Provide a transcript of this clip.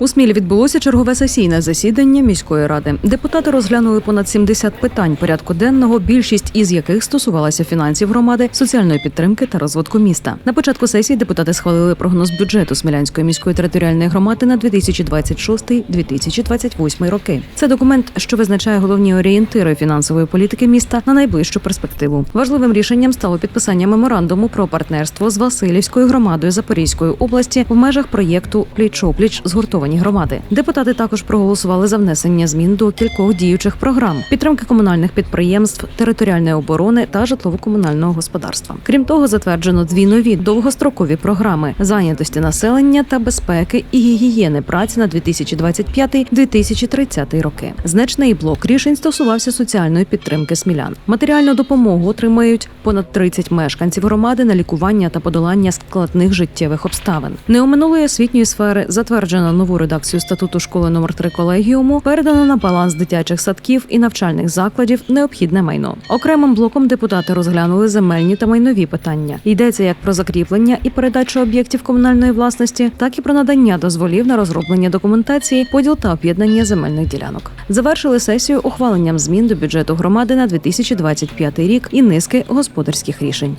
У Смілі відбулося чергове сесійне засідання міської ради. Депутати розглянули понад 70 питань порядку денного, більшість із яких стосувалася фінансів громади, соціальної підтримки та розвитку міста. На початку сесії депутати схвалили прогноз бюджету Смілянської міської територіальної громади на 2026-2028 роки. Це документ, що визначає головні орієнтири фінансової політики міста на найближчу перспективу. Важливим рішенням стало підписання меморандуму про партнерство з Васильівською громадою Запорізької області в межах проєкту Пліч-опліч згуртовані громади. Депутати також проголосували за внесення змін до кількох діючих програм підтримки комунальних підприємств, територіальної оборони та житлово-комунального господарства. Крім того, затверджено дві нові довгострокові програми зайнятості населення та безпеки і гігієни праці на 2025-2030 роки. Значний блок рішень стосувався соціальної підтримки смілян. Матеріальну допомогу отримають понад 30 мешканців громади на лікування та подолання складних життєвих обставин. Не оминулої освітньої сфери затверджено редакцію статуту школи номер 3 колегіуму, передано на баланс дитячих садків і навчальних закладів необхідне майно. Окремим блоком депутати розглянули земельні та майнові питання. Йдеться як про закріплення і передачу об'єктів комунальної власності, так і про надання дозволів на розроблення документації, поділ та об'єднання земельних ділянок. Завершили сесію ухваленням змін до бюджету громади на 2025 рік і низки господарських рішень.